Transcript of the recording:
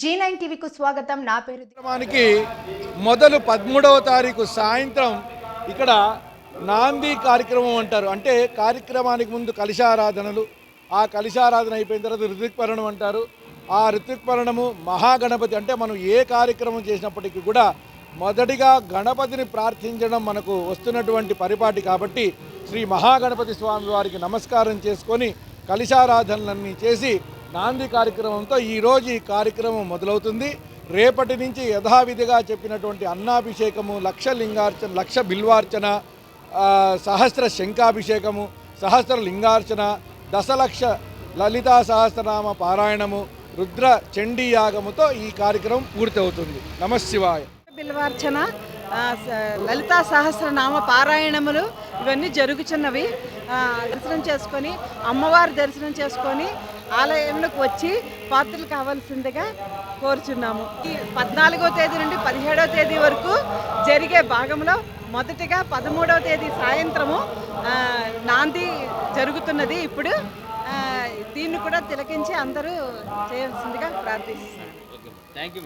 G nine టీవీకు స్వాగతం. నా పేరు మొదలు పదమూడవ తారీఖు సాయంత్రం ఇక్కడ నాంది కార్యక్రమం అంటారు. అంటే కార్యక్రమానికి ముందు కలిశారాధనలు ఆ కలిశారాధన అయిపోయిన తర్వాత ఋతుక్పరణం అంటారు. ఆ ఋతుక్పరణము మహాగణపతి. అంటే మనం ఏ కార్యక్రమం చేసినప్పటికీ కూడా మొదటిగా గణపతిని ప్రార్థించడం మనకు వస్తున్నటువంటి పరిపాటి కాబట్టి శ్రీ మహాగణపతి స్వామి వారికి నమస్కారం చేసుకొని కలిశారాధనలన్నీ చేసి నాంది కార్యక్రమంతో ఈరోజు ఈ కార్యక్రమం మొదలవుతుంది. రేపటి నుంచి యథావిధిగా చెప్పినటువంటి అన్నాభిషేకము లక్ష లింగార్చన లక్ష బిల్వార్చన సహస్ర శంఖాభిషేకము సహస్ర లింగార్చన దశలక్ష లలితా సహస్రనామ పారాయణము రుద్ర చండీ యాగముతో ఈ కార్యక్రమం పూర్తవుతుంది. నమశివాయ బిల్వార్చన లలితా సహస్రనామ పారాయణములు ఇవన్నీ జరుగుచున్నవి. దర్శనం చేసుకొని అమ్మవారి దర్శనం చేసుకొని ఆలయంలోకి వచ్చి పాత్రలు కావాల్సిందిగా కోరుచున్నాము. ఈ పద్నాలుగో తేదీ నుండి పదిహేడవ తేదీ వరకు జరిగే భాగంలో మొదటిగా పదమూడవ తేదీ సాయంత్రము నాంది జరుగుతున్నది. ఇప్పుడు దీన్ని కూడా తిలకించి అందరూ చేయాల్సిందిగా ప్రార్థిస్తున్నాను. Thank you